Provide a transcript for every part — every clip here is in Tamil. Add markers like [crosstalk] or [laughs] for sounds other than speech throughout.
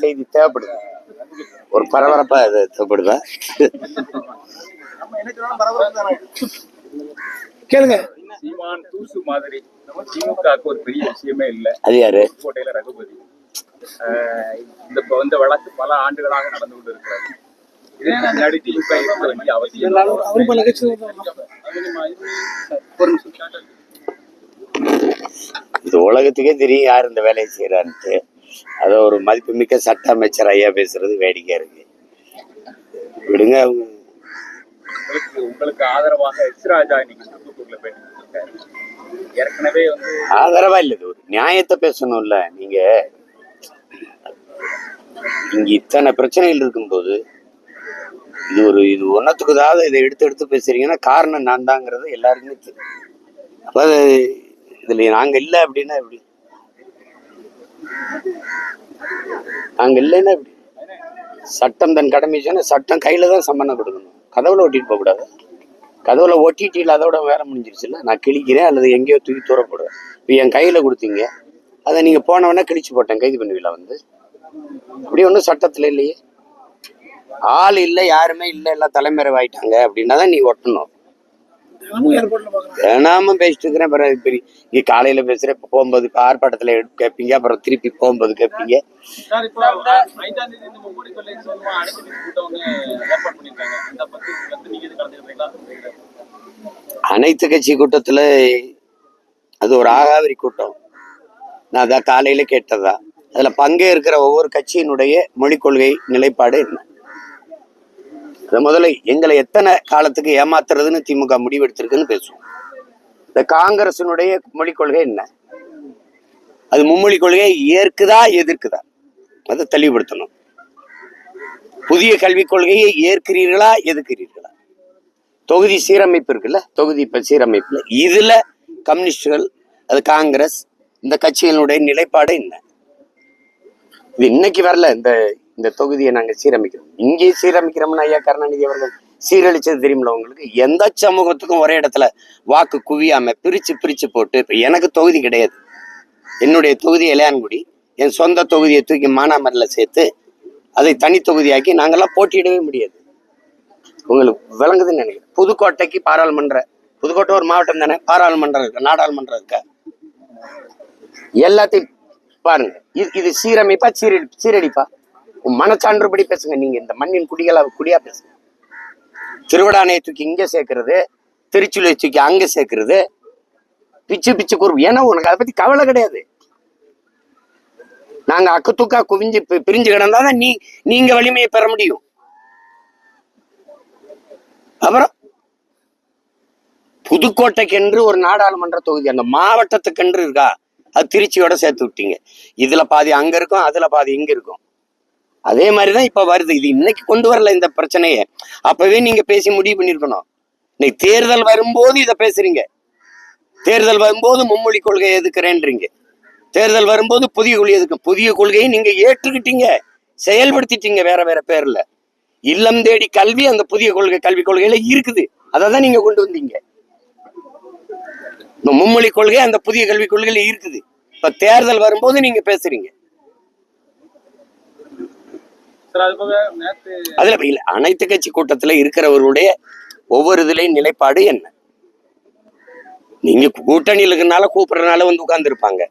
செய்தி தேவைப்படுது. ஒரு பரபரப்பா இது தேவைப்படுதா? கேளுங்க. சீமான் தூசு மாதிரி. நம்ம திமுகவுக்கு ஒரு பெரிய விஷயமே இல்ல. அது யாரு? கோட்டையில ரகுபதி. இந்த இப்ப வந்த வழக்கு பல ஆண்டுகளாக நடந்து கொண்டு இருக்கிறது திமுக. இது உலகத்துக்கே தெரியும் யார் இந்த வேலையை செய்யறாருன்ட்டு அதை ஒரு மதிப்புமிக்க சட்ட அமைச்சர் ஐயா பேசுறது வேடிக்கையா இருக்கு. விடுங்க. அவங்க உங்களுக்கு ஆதரவாக எஸ் ராஜா இன்னைக்கு திருப்பூர்ல பேட்டி கொடுத்திருக்காரு. ஏற்கனவே வந்து ஆதரவா இல்லை ஒரு நியாயத்தை பேசணும்ல நீங்க. இங்க இத்தனை பிரச்சனைகள் இருக்கும்போது இது ஒரு இது ஒன்னத்துக்குதாவது இதை எடுத்து எடுத்து பேசுறீங்கன்னா காரணம் நான் தாங்கிறது எல்லாருக்குமே தெரியும் அப்ப இதுல நாங்க இல்லை அப்படின்னா எப்படி? நாங்கள் இல்லைன்னா சட்டம் தன் கடமை சட்டம் கையில தான் சம்பந்தம் கொடுக்கணும். கதவுல ஒட்டிட்டு போகக்கூடாது கூடாது. கதவுல ஒட்டிட்டு அதோட வேலை முடிஞ்சிருச்சுல்ல நான் கிழிக்கிறேன் அல்லது எங்கேயோ தூக்கி தூர இப்போ என் கையில கொடுத்தீங்க அதை நீங்க போனவொடனே கிழிச்சு போட்டேன் கைது பண்ணுவீங்களா வந்து. அப்படி ஒன்றும் சட்டத்துல இல்லையே. ஆள் இல்லை யாருமே இல்லை எல்லாம் தலைமறைவாயிட்டாங்க அப்படின்னா தான் நீ ஒட்டணும். தினமும் பேசிட்டு இருக்கிறேன். அப்புறம் பெரிய இங்கே காலையில பேசுறேன். போகும்போது ஆர்ப்பாட்டத்தில் கேட்பீங்க அப்புறம் திருப்பி போகும்போது கேட்பீங்க அனைத்து கட்சி கூட்டத்துல அது ஒரு ஆகாவரி கூட்டம். நான் அதான் காலையில கேட்டதா. அதுல பங்கேற்கிற ஒவ்வொரு கட்சியினுடைய மொழிக் கொள்கை நிலைப்பாடு என்ன? முதல்ல எங்களை எத்தனை காலத்துக்கு ஏமாத்துறதுன்னு திமுக முடிவெடுத்திருக்குன்னு பேசுவோம். இந்த காங்கிரசினுடைய மொழிக் கொள்கை என்ன? அது மும்மொழி கொள்கையை ஏற்குதா எதிர்க்குதா? அதை தெளிவுபடுத்தணும். புதிய கல்விக் கொள்கையை ஏற்கிறீர்களா எதிர்க்கிறீர்களா? தொகுதி சீரமைப்பு இருக்குல்ல தொகுதி இப்போ சீரமைப்புல. இதுல கம்யூனிஸ்டுகள் அது காங்கிரஸ் இந்த கட்சிகளுடைய நிலைப்பாடு என்ன? இது இன்னைக்கு வரல இந்த இந்த தொகுதியை நாங்கள் சீரமைக்கிறோம். இங்கே சீரமைக்கிறோம்னு ஐயா கருணாநிதி அவர்கள் சீரழிச்சது தெரியுமில்ல உங்களுக்கு? எந்த சமூகத்துக்கும் ஒரே இடத்துல வாக்கு குவியாம பிரிச்சு பிரிச்சு போட்டு இப்போ எனக்கு தொகுதி கிடையாது. என்னுடைய தொகுதி இளையான்குடி. என் சொந்த தொகுதியை தூக்கி மானாமரில் சேர்த்து அதை தனி தொகுதியாக்கி நாங்கெல்லாம் போட்டியிடவே முடியாது. உங்களுக்கு விளங்குதுன்னு நினைக்கிறேன். புதுக்கோட்டைக்கு பாராளுமன்ற புதுக்கோட்டை ஒரு மாவட்டம் தானே? பாராளுமன்றம் இருக்கு? நாடாளுமன்றம் இருக்கா? எல்லாத்தையும் பாருங்க. இது இது சீரமைப்பா சீரடி சீரடிப்பா? உன் மனச்சான்றுபடி பேசுங்க. நீங்க இந்த மண்ணின் குடிகளா குடியா பேசுங்க. திருவிடானையை தூக்கி இங்க சேர்க்கறது திருச்சிலையை தூக்கி அங்க சேர்க்கறது. பிச்சு பிச்சு கூறு ஏன்னா உனக்கு அதை பத்தி கவலை கிடையாது. நாங்க அக்குத்துக்கா குவிஞ்சு பிரிஞ்சு கிடந்தாதான் நீ நீங்க வலிமையை பெற முடியும். அப்புறம் புதுக்கோட்டைக்கென்று ஒரு நாடாளுமன்ற தொகுதி அந்த மாவட்டத்துக்கென்று இருக்கா? அது திருச்சியோட சேர்த்து விட்டீங்க. இதுல பாதி அங்க இருக்கும் அதுல பாதி இங்க இருக்கும். அதே மாதிரி தான் இப்ப வருது. இது இன்னைக்கு கொண்டு வரல இந்த பிரச்சனையை. அப்பவே நீங்க பேசி முடிவு பண்ணிருக்கணும். இன்னைக்கு தேர்தல் வரும்போது இதை பேசுறீங்க. தேர்தல் வரும்போது மும்மொழி கொள்கையை எதுக்குறேன்றீங்க. தேர்தல் வரும்போது புதிய கொள்கை எதுக்கு? புதிய கொள்கையை நீங்க ஏற்றுக்கிட்டீங்க. செயல்படுத்திட்டீங்க வேற வேற பேர்ல. இல்லம் தேடி கல்வி அந்த புதிய கொள்கை கல்வி கொள்கையில இருக்குது. அதை தான் நீங்க கொண்டு வந்தீங்க. இந்த மும்மொழி கொள்கை அந்த புதிய கல்விக் கொள்கையில இருக்குது. இப்ப தேர்தல் வரும்போது நீங்க பேசுறீங்க. அதுல இல்ல. அனைத்து கட்சி கூட்டத்துல இருக்கிறவர்களுடைய ஒவ்வொரு இதுலயும் நிலைப்பாடு என்ன? நீங்க கூட்டணியில் இருக்கிறனால கூப்பிடுறதுனால வந்து உட்கார்ந்து இருப்பாங்க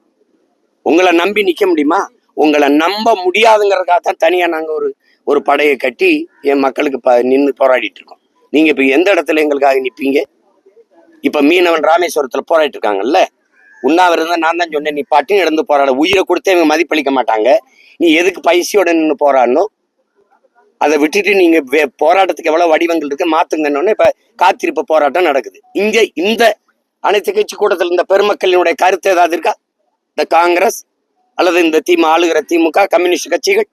உங்களை நம்பி நிக்க முடியுமா? உங்களை நம்ப முடியாதுங்கிறதுக்காக தான் தனியா நாங்க ஒரு ஒரு படையை கட்டி என் மக்களுக்கு ப நின்று போராடிட்டு இருக்கோம். நீங்க இப்ப எந்த இடத்துல எங்களுக்காக நிப்பீங்க? இப்ப மீனவன் ராமேஸ்வரத்துல போராடிட்டு இருக்காங்கல்ல? உண்ணாவிரதம் நான் தான் சொன்னேன் நீ பட்டினி இடந்து போராட. உயிரை கொடுத்து இவங்க மதிப்பளிக்க மாட்டாங்க. நீ எதுக்கு பைசியோட நின்று போராடணும்? அதை விட்டுட்டு நீங்க போராட்டத்துக்கு எவ்வளவு வடிவங்கள் இருக்கு மாத்துங்கன்னு இப்ப காத்திருப்பு போராட்டம் நடக்குது. இங்க இந்த அனைத்து கட்சி கூட்டத்தில் இந்த பெருமக்களினுடைய கருத்து ஏதாவது இருக்கா? இந்த காங்கிரஸ் அல்லது இந்த திமுக ஆளுகிற திமுக கம்யூனிஸ்ட் கட்சிகள்?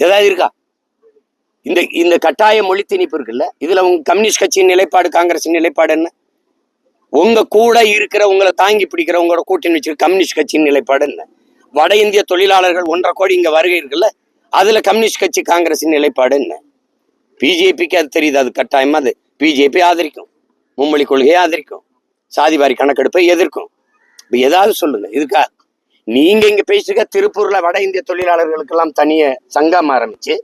ஏதாவது இருக்கா? இந்த இந்த கட்டாய மொழி திணிப்பு இருக்குல்ல? இதுல உங்க கம்யூனிஸ்ட் கட்சியின் நிலைப்பாடு காங்கிரஸ் நிலைப்பாடு என்ன? உங்க கூட இருக்கிற உங்களை தாங்கி பிடிக்கிற உங்களோட கூட்டணி வச்சிருக்க கம்யூனிஸ்ட் கட்சியின் நிலைப்பாடு என்ன? வட இந்திய தொழிலாளர்கள் ஒன்றரை கோடி இங்க வருகை இருக்குல்ல? அதுல கம்யூனிஸ்ட் கட்சி காங்கிரஸின் நிலைப்பாடு என்ன? பிஜேபிக்கு அது தெரியுது அது கட்டாயமா. அது பிஜேபி ஆதரிக்கும். மும்மொழி கொள்கையை ஆதரிக்கும். சாதிவாரி கணக்கெடுப்பை எதிர்க்கும். இப்போ ஏதாவது சொல்லுங்க இதுக்கா? நீங்க இங்க பேசுக திருப்பூர்ல வட இந்திய தொழிலாளர்களுக்கெல்லாம் தனிய சங்கம் ஆரம்பிச்சு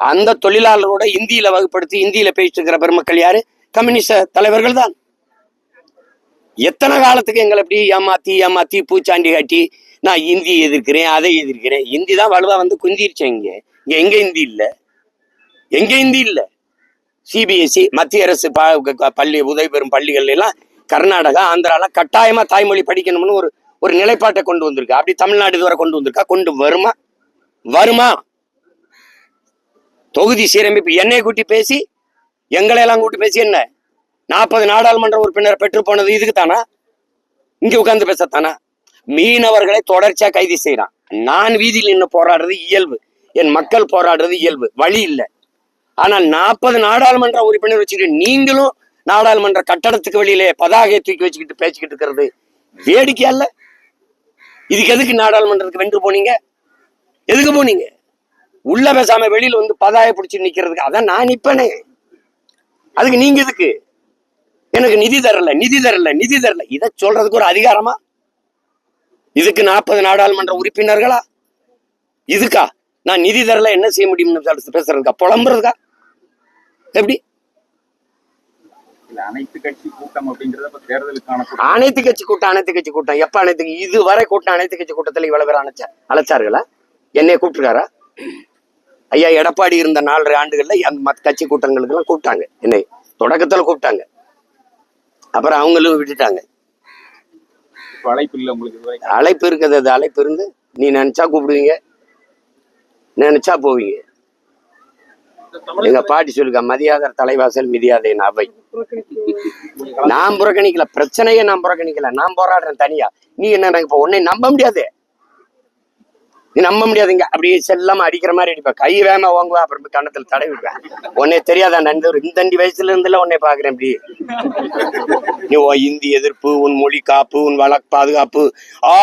அந்த தொழிலாளரோட இந்தியில வகுப்படுத்தி இந்தியில பேசிட்டு பெருமக்கள் யாரு? கம்யூனிஸ்ட தலைவர்கள் தான். எத்தனை காலத்துக்கு எங்களை இப்படி ஏமாத்தி ஏமாத்தி பூச்சாண்டி காட்டி நான் இந்தி எதிர்க்கிறேன் அதை எதிர்க்கிறேன். இந்தி தான் வலுவா வந்து குந்திருச்சேன் இங்க? இங்க எங்க இந்தி இல்ல? எங்க இந்தி இல்ல? சிபிஎஸ்சி மத்திய அரசு ப- பள்ளி உதவி பெறும் பள்ளிகள் எல்லாம் கர்நாடகா ஆந்திராலாம் கட்டாயமா தாய்மொழி படிக்கணும்னு ஒரு ஒரு நிலைப்பாட்டை கொண்டு வந்திருக்கா. அப்படி தமிழ்நாடு இதுவரை கொண்டு வந்திருக்கா? கொண்டு வருமா? வருமா? தொகுதி சீரமைப்பு என்னை கூட்டி பேசி எங்களை எல்லாம் கூட்டி பேசி என்ன? நாற்பது நாடாளுமன்ற உறுப்பினர் பெற்று போனது இதுக்கு தானா இங்க உட்கார்ந்து பேசத்தானா? மீனவர்களை தொடர்ச்சியா கைது செய்யறான் நான் வீதியில் நின்று போராடுறது இயல்பு. என் மக்கள் போராடுறது இயல்பு. வழி இல்லை. ஆனால் நாற்பது நாடாளுமன்ற உறுப்பினர் வச்சுக்கிட்டு நீங்களும் நாடாளுமன்ற கட்டடத்துக்கு வெளியிலே பதாகையை தூக்கி வச்சுக்கிட்டு பேச்சுக்கிட்டு இருக்கிறது வேடிக்கை அல்ல இதுக்கு எதுக்கு நாடாளுமன்றத்துக்கு வென்று போனீங்க? எதுக்கு போனீங்க? உள்ள பேசாம வெளியில வந்து பதாய பிடிச்சி நிக்கிறதுக்கு அதான் நான் நிப்பனே. அதுக்கு நீங்க எதுக்கு? எனக்கு நிதி தரல நிதி தரல நிதி தரல. இதை சொல்றதுக்கு ஒரு அதிகாரமா? இதுக்கு நாற்பது நாடாளுமன்ற உறுப்பினர்களா? இதுக்கா? நான் நிதி தரல என்ன செய்ய முடியும்னு பேசுறதுக்கா? புலம்புறதுக்கா? எப்படி? அனைத்து கட்சி கூட்டம் தேர்தலுக்கான. அனைத்து கட்சி கூட்டம் அனைத்து கட்சி கூட்டம். எப்ப அனைத்து இதுவரை கூட்டம் அனைத்து கட்சி கூட்டத்துல இவ்வளவு பேர் அழைச்சா அழைச்சார்களா? என்னைய கூப்பிட்டுருக்காரா? ஐயா எடப்பாடி இருந்த நாலரை ஆண்டுகள்ல மத்த கட்சி கூட்டங்களுக்கு எல்லாம் கூப்பிட்டாங்க. என்னை தொடக்கத்துல கூப்பிட்டாங்க. அப்புறம் அவங்களும் விட்டுட்டாங்க. இப்ப அழைப்பு இல்ல உங்களுக்கு அழைப்பு இருக்குது அது அழைப்பு இருந்து நீ நினைச்சா கூப்பிடுவீங்க. நினைச்சா போவீங்க. எங்க பாட்டி சொல்லுங்க மதியாதர் தலைவாசல் மிதியாதை அவை. நான் புறக்கணிக்கல பிரச்சனையை நான் புறக்கணிக்கல. நான் போராடுறேன் தனியா. நீ என்ன இப்ப உன்னை நம்ப முடியாது? நம்ப முடியாதுங்க. அப்படியே செல்லாம அடிக்கிற மாதிரி அடிப்பேன் கை வேம வாங்குவேன் அப்புறம் கண்ணத்துல தடவி விடுவேன் தெரியாத தெரியாதா நண்பர் இந்த அண்டி வயசுல இருந்துல உன்னை பாக்குறேன் இப்படி. நீ உன் இந்தி எதிர்ப்பு உன் மொழி காப்பு உன் வழக்கு பாதுகாப்பு. ஆ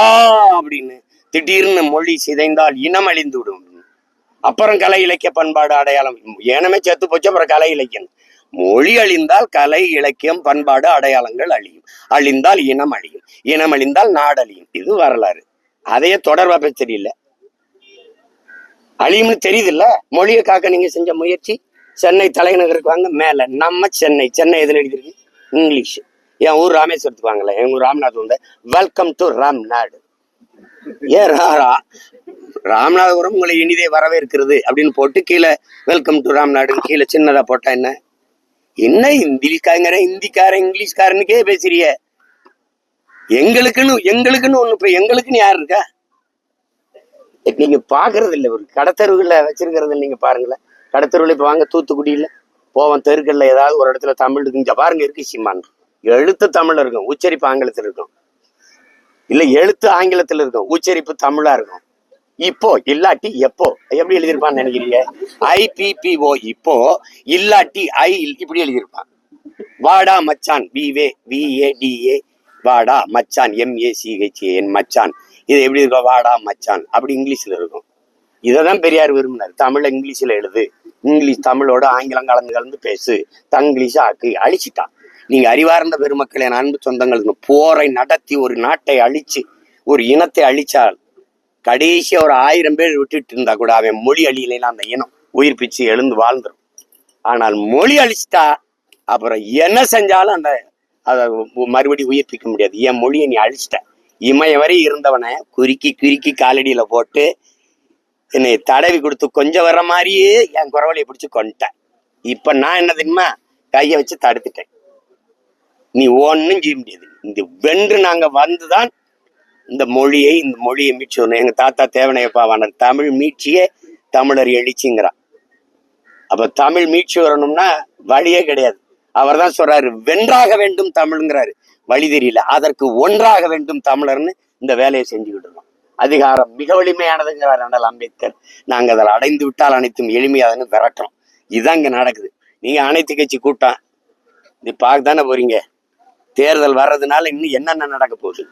அப்படின்னு திடீர்னு மொழி சிதைந்தால் இனம் அழிந்து விடும். அப்புறம் கலை இலக்கிய பண்பாடு அடையாளம். ஏனமே செத்து போச்சு அப்புறம் கலை இலக்கியம். மொழி அழிந்தால் கலை இலக்கியம் பண்பாடு அடையாளங்கள் அழியும். அழிந்தால் இனம் அழியும். இனம் அழிந்தால் நாடு அழியும் இது வரலாறு. அதையே தொடர்பா பேச தெரியல. அழியும்னு தெரியுதுல்ல? மொழியை காக்க நீங்க செஞ்ச முயற்சி சென்னை தலைநகருக்கு வாங்க மேல. நம்ம சென்னை. சென்னை எதுல எழுதிருக்கு இங்கிலீஷ். என் ஊர் ராமேஸ்வரத்துக்கு வாங்கல. எங்க ஊர் ராம்நாதபுரம் வந்து. Welcome to Ramnad. ஏன் ராமநாதபுரம் உங்களை இனிதே வரவேற்கிறது அப்படின்னு போட்டு கீழே வெல்கம் டு ராம்நாடு கீழே சின்னதா போட்டா என்ன? என்ன இந்திக்காரங்கிற இந்திக்கார இங்கிலீஷ்காரனுக்கே பேசுறிய? எங்களுக்குன்னு எங்களுக்குன்னு ஒண்ணு இப்ப எங்களுக்குன்னு யார் இருக்கா? நீங்க பாக்குறது இல்ல. ஒரு கடத்தருவுல வச்சிருக்கிறது நீங்க பாருங்களேன். கடத்தருவில் இப்ப வாங்க தூத்துக்குடியில் போவோம் தெருக்கல்ல ஏதாவது ஒரு இடத்துல தமிழ் இருக்குங்க பாருங்க இருக்கு சீமான். எழுத்து தமிழ்ல இருக்கும். உச்சரிப்பு ஆங்கிலத்தில் இருக்கும். இல்ல எழுத்து ஆங்கிலத்துல இருக்கும். உச்சரிப்பு தமிழா இருக்கும். இப்போ இல்லாட்டி எப்போ? எப்படி எழுதியிருப்பான்னு நினைக்கிறீங்க? ஐபிபிஓ இப்போ இல்லாட்டி ஐ இப்படி எழுதியிருப்பான். வாடா மச்சான். விவே விஏடிஏ வாடா மச்சான். எம்ஏசிஹெச்ஏஎன் மச்சான். இது எப்படி இருக்கும் வாடா மச்சான் அப்படி இங்கிலீஷ்ல இருக்கும். இதை தான் பெரியார் விரும்பினார். தமிழை இங்கிலீஷ்ல எழுது. இங்கிலீஷ் தமிழோட ஆங்கிலம் கலந்து கலந்து பேசு. தங்கிலீஷ் ஆக்கு அழிச்சிட்டான். நீங்க அறிவார்ந்த பெருமக்களை என் அன்பு சொந்தங்களுக்கு போரை நடத்தி ஒரு நாட்டை அழிச்சு ஒரு இனத்தை அழிச்சால் கடைசியாக ஒரு ஆயிரம் பேர் விட்டுட்டு இருந்தா கூட அவன் மொழி அழியிலாம் அந்த இனம் உயிர் பிச்சு எழுந்து வாழ்ந்துடும் ஆனால் மொழி அழிச்சிட்டா அப்புறம் என்ன செஞ்சாலும் அந்த அதை மறுபடியும் உயிர்ப்பிக்க முடியாது. என் மொழியை நீ அழிச்சிட்ட. இமய வரை இருந்தவனை குறுக்கி குறுக்கி காலடியில் போட்டு என்னை தடவி கொடுத்து கொஞ்சம் வர்ற மாதிரியே என் குரவலையை பிடிச்சி கொண்டுட்டேன் இப்போ நான் என்ன தெரியுமா? கையை வச்சு தடுத்துட்டேன். நீ ஒன்றும் செய்ய முடியாது. இந்த வென்று நாங்கள் வந்து தான் இந்த மொழியை இந்த மொழியை மீட்சி வரணும் எங்கள் தாத்தா தேவனையப்பாவானர் தமிழ் மீட்சியே தமிழர் எழுச்சிங்கிறான் அப்போ தமிழ் மீட்சி வரணும்னா வழியே கிடையாது. அவர் தான் சொல்கிறாரு வென்றாக வேண்டும் தமிழ்ங்கிறாரு. வழி தெரியல. அதற்கு ஒன்றாக வேண்டும் தமிழர்னு இந்த வேலையை செஞ்சுக்கிட்டு இருக்கோம். அதிகாரம் மிக வலிமையானதுங்கிறார் அண்ணல் அம்பேத்கர். நாங்க அதில் அடைந்து விட்டால் அனைத்தும் எளிமையாதுன்னு விரட்டுறோம். இதுதான் இங்கே நடக்குது. நீங்க அனைத்து கட்சி கூட்டம் இது பார்க்க தானே போறீங்க? தேர்தல் வர்றதுனால இன்னும் என்னென்ன நடக்க போகுது?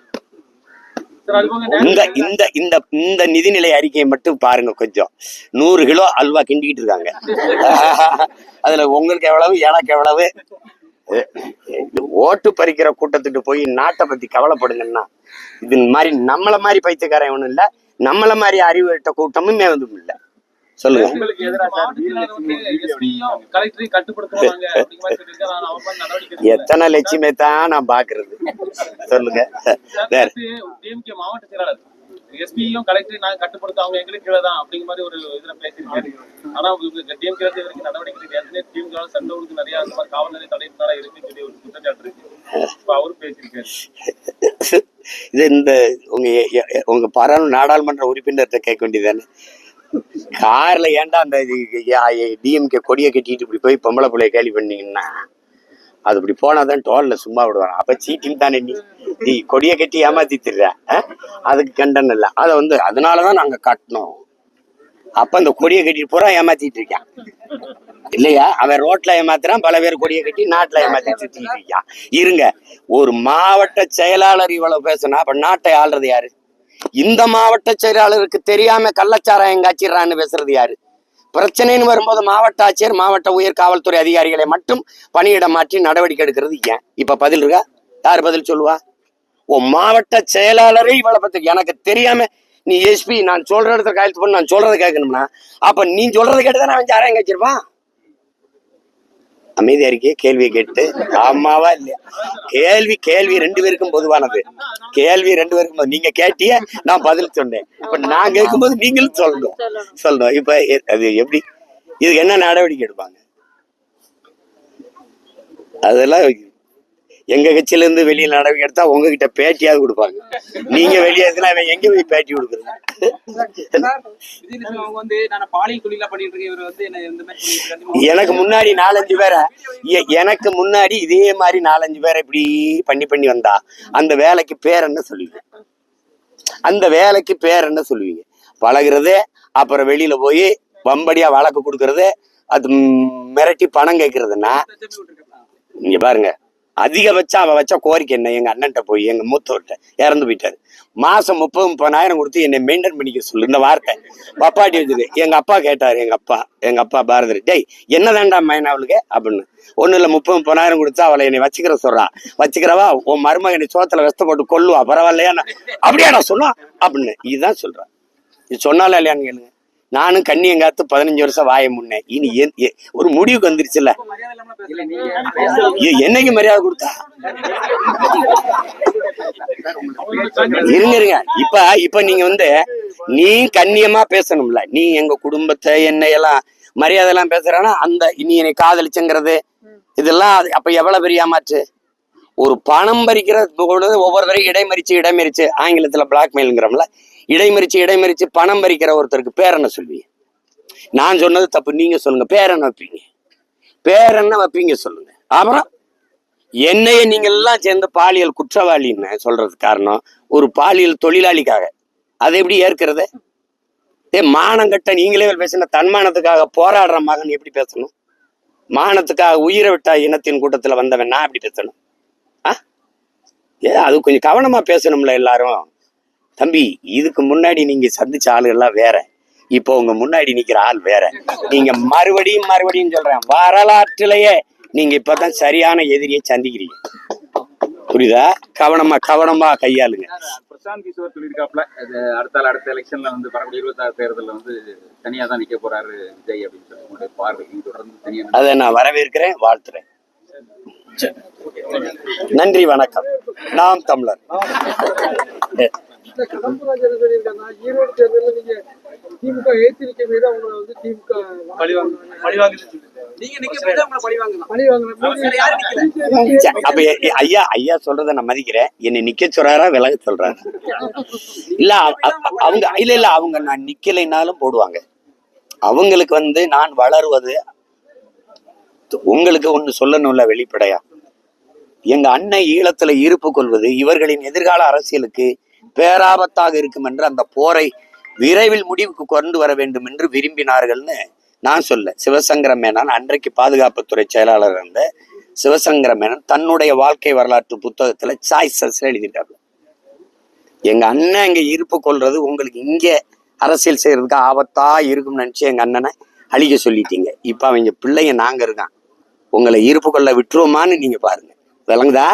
இந்த இந்த இந்த இந்த நிதிநிலை அறிக்கையை மட்டும் பாருங்க கொஞ்சம். நூறு கிலோ அல்வா கிண்டிக்கிட்டு இருக்காங்க. [laughs] அதுல உங்களுக்கு எவ்வளவு எனக்கு எவ்வளவு? இது ஓட்டு பறிக்கிற கூட்டத்துக்கு போய் நாட்டை பத்தி கவலைப்படுங்கன்னா இது மாதிரி நம்மள மாதிரி பைத்தியக்காரன் ஒண்ணும் இல்ல. நம்மள மாதிரி அறிவு கிட்ட கூட்டமும் வந்து இல்ல. சொல்லுங்க. [laughs] எத்தனை லட்சுமி தான் நான் பாக்குறது. சொல்லுங்க. மாவட்ட செயலாளர். எஸ்பியும் கலெக்டரையும் நாங்க கட்டுப்படுத்த அவங்க எங்களுக்கு கீழே தான் அப்படிங்கிற மாதிரி ஒரு இதுல பேசியிருக்காரு. ஆனா டீம் கிழக்கு வரைக்கும் நடவடிக்கை கிடையாது டிஎம்கே சண்டை கொடுத்து நிறைய அந்த மாதிரி காவல்நிலை தடையினால இருக்குன்னு சொல்லி ஒரு குற்றச்சாட்டு இருக்கு. இப்ப அவரும் பேசியிருக்காரு. இது இந்த உங்க உங்க பரவ நாடாளுமன்ற உறுப்பினர்கிட்ட கேட்க வேண்டியதானே கார்ல ஏன்டா அந்த டிஎம்கே கொடியை கட்டிட்டு இப்படி போய் பொம்பளை பிள்ளைய கேள்வி பண்ணீங்கன்னா அது இப்படி போனாதான் டோல்ல சும்மா விடுவாங்க. அப்ப சீட்டிங் தானே நீ? நீ கொடியை கட்டி ஏமாத்தி அதுக்கு கண்டன் இல்லை. அதை வந்து அதனாலதான் நாங்க கட்டினோம் அப்ப அந்த கொடியை கட்டிட்டு பூரா ஏமாத்திட்டு இருக்கான் இல்லையா? அவன் ரோட்ல ஏமாத்துறான் பல பேர் கொடியை கட்டி நாட்டுல ஏமாத்தி சுத்திட்டு இருக்கான் இருங்க. ஒரு மாவட்ட செயலாளர் இவ்வளவு பேசுனா அப்போ நாட்டை ஆள்றது யாரு? இந்த மாவட்ட செயலாளருக்கு தெரியாம கள்ளச்சாராயம் காய்ச்சிடுறான்னு பேசுறது யாரு? பிரச்சனைன்னு வரும்போது மாவட்ட ஆட்சியர் மாவட்ட உயர் காவல்துறை அதிகாரிகளை மட்டும் பணியிட மாற்றி நடவடிக்கை எடுக்கிறது ஏன்? இப்ப பதில் இருக்கா? யார் பதில் சொல்லுவா? ஓ மாவட்ட செயலாளரே இவ்வளவு பத்தி எனக்கு தெரியாம நீ எஸ்பி நான் சொல்ற இடத்துல கையெழுத்து பண்ணி நான் சொல்றதை கேட்கணும்னா அப்ப நீ சொல்றதை கேட்டுதான் அவன் சாராயம் காய்ச்சிருப்பான் அமைதியா இருக்கே கேள்வியை கேட்டு. ஆமாவா இல்லையா? கேள்வி கேள்வி ரெண்டு பேருக்கும் பொதுவானது. கேள்வி ரெண்டு பேருக்கும் நீங்க கேட்டிய நான் பதில் சொன்னேன். இப்ப நான் கேட்கும்போது நீங்களும் சொல்லணும். சொல்லணும். இப்ப அது எப்படி? இதுக்கு என்ன நடவடிக்கை எடுப்பாங்க? அதெல்லாம் எங்க கட்சியில இருந்து வெளியில நடவடிக்கை எடுத்தா உங்ககிட்ட பேட்டியாவது கொடுப்பாங்க. நீங்க வெளியே இருந்தா அவன் எங்க போய் பேட்டி கொடுக்குறது. எனக்கு முன்னாடி நாலஞ்சு பேரை எனக்கு முன்னாடி இதே மாதிரி நாலஞ்சு பேரை இப்படி பண்ணி பண்ணி வந்தா அந்த வேலைக்கு பேர் என்ன சொல்லுவீங்க? அந்த வேலைக்கு பேர் என்ன சொல்லுவீங்க? பழகுறது அப்புறம் வெளியில போய் வம்படியா வழக்கு கொடுக்கறது அது மிரட்டி பணம் கேட்கறதுன்னா. இங்க பாருங்க. அதிகபட்சம் அவள் வச்ச கோரிக்கை என்ன? எங்க அண்ணன்ட்ட போய் எங்க மூத்தவர்கிட்ட இறந்து போயிட்டாரு. மாசம் முப்பது முப்பதாயிரம் கொடுத்து என்னை மெயின்டைன் பண்ணிக்க சொல்லு. இந்த வார்த்தை பப்பாட்டி வச்சுது. எங்க அப்பா கேட்டாரு எங்க அப்பா எங்க அப்பா பாரதர் டேய் என்ன தாண்டா மைன் அவளுக்கு? அப்படின்னு. ஒண்ணு இல்லை முப்பது முப்பதாயிரம் கொடுத்தா அவளை என்னை வச்சுக்கிற சொல்றா. வச்சுக்கிறவா உன் மருமகனை சோத்துல வெஸ்த போட்டு கொல்லுவா. பரவாயில்லையா? அப்படியா நான் சொன்னா? அப்படின்னு. இதுதான் சொல்றேன் இது சொன்னாலும் இல்லையான்னு கேளுங்க. நானும் கண்ணியம் காத்து பதினஞ்சு வருஷம் வாய முன்னேன் இனி ஒரு முடிவுக்கு வந்துருச்சுல்ல? என்னைக்கு மரியாதை கொடுத்தா? இருங்க இருங்க. இப்ப இப்ப நீங்க வந்து நீ கண்ணியமா பேசணும்ல. நீ எங்க குடும்பத்தை என்னையெல்லாம் மரியாதை எல்லாம் பேசுறானா? அந்த நீ என்னை காதலிச்சுங்கிறது இதெல்லாம் அப்ப எவ்வளவு பெரிய மாற்று ஒரு பணம் பறிக்கிற ஒவ்வொரு தரையும் இடைமறிச்சு இடைமறிச்சு ஆங்கிலத்துல பிளாக்மெயிலுங்கிறோம்ல இடைமறிச்சு இடைமறிச்சு பணம் பறிக்கிற ஒருத்தருக்கு பேர் என்ன சொல்வீங்க நான் சொன்னது தப்பு நீங்க சொல்லுங்க. பேர் என்ன வைப்பீங்க? பேர் என்ன வைப்பீங்க சொல்லுங்க. அப்புறம் என்னைய நீங்க எல்லாம் சேர்ந்து பாலியல் குற்றவாளின்னு சொல்றதுக்கு காரணம் ஒரு பாலியல் தொழிலாளிக்காக. அதை எப்படி ஏற்கிறது? ஏ மானங்கட்ட நீங்களே பேசின தன்மானத்துக்காக போராடுற மகன் எப்படி பேசணும்? மானத்துக்காக உயிரை விட்டா இனத்தின் கூட்டத்தில் வந்தவன் நான் எப்படி பேசணும்? ஆ? ஏ அது கொஞ்சம் கவனமா பேசணும்ல எல்லாரும். தம்பி இதுக்கு முன்னாடி நீங்க சந்திச்ச ஆளுகள்லாம் வேற. இப்போ உங்க முன்னாடி நிக்கிற ஆள் வேற. நீங்க மறுபடியும் மறுபடியும் சொல்றேன் வரலாற்றிலேயே நீங்க இப்பதான் சரியான எதிரியை சந்திக்கிறீங்க. புரியுதா? கவனமா கவனமா கையாளுங்க. பிரசாந்த் கிஷோர் சொல்லியிருக்காப்ல அது அடுத்த அடுத்த எலெக்ஷன்ல வந்து வரக்கூடிய இருபத்தாறு தேர்தலில் வந்து தனியா தான் நிக்க போறாரு விஜய் அப்படின்னு சொல்லி உங்களுடைய பார்வை. தொடர்ந்து தனியா நிக்க- அதை நான் வரவேற்கிறேன் வாழ்த்துறேன். நன்றி வணக்கம். நாம் தமிழர். இந்த கடம்பராஜ் என்ன ஈரோடு தேர்தலில் நீங்க திமுக ஏத்தி நிக்க மீது அவங்களை வந்து திமுக ஐயா ஐயா சொல்றதை நான் மதிக்கிறேன். என்னை நிக்க சொல்றாரா விலக சொல்றாரா? இல்ல அவ- அவ- அவங்க இல்ல இல்ல அவங்க நான் நிக்கலைனாலும் போடுவாங்க. அவங்களுக்கு வந்து நான் வளருவது உங்களுக்கு ஒண்ணு சொல்லணும்ல வெளிப்படையா? எங்க அண்ணன் ஈழத்துல இருப்பு கொள்வது இவர்களின் எதிர்கால அரசியலுக்கு பேராபத்தாக இருக்கும் என்று அந்த போரை விரைவில் முடிவுக்கு கொண்டு வர வேண்டும் என்று விரும்பினார்கள்னு நான் சொல்ல. சிவசங்கர மேனன் அன்றைக்கு பாதுகாப்புத்துறை செயலாளர் இருந்த சிவசங்கர மேனன் தன்னுடைய வாழ்க்கை வரலாற்று புத்தகத்துல சாய்ஸஸ் எழுதிட்டாங்க எங்க அண்ணன் இங்க இருப்பு கொள்றது உங்களுக்கு இங்க அரசியல் செய்யறதுக்கு ஆபத்தா இருக்கும்னு நினைச்சு எங்க அண்ணனை அழிக்க சொல்லிட்டீங்க. இப்ப அவங்க பிள்ளைங்க நாங்க இருக்கான் உங்களை இருப்பு கொள்ள விட்டுருவோமான்னு நீங்க பாருங்க. விளங்குதா?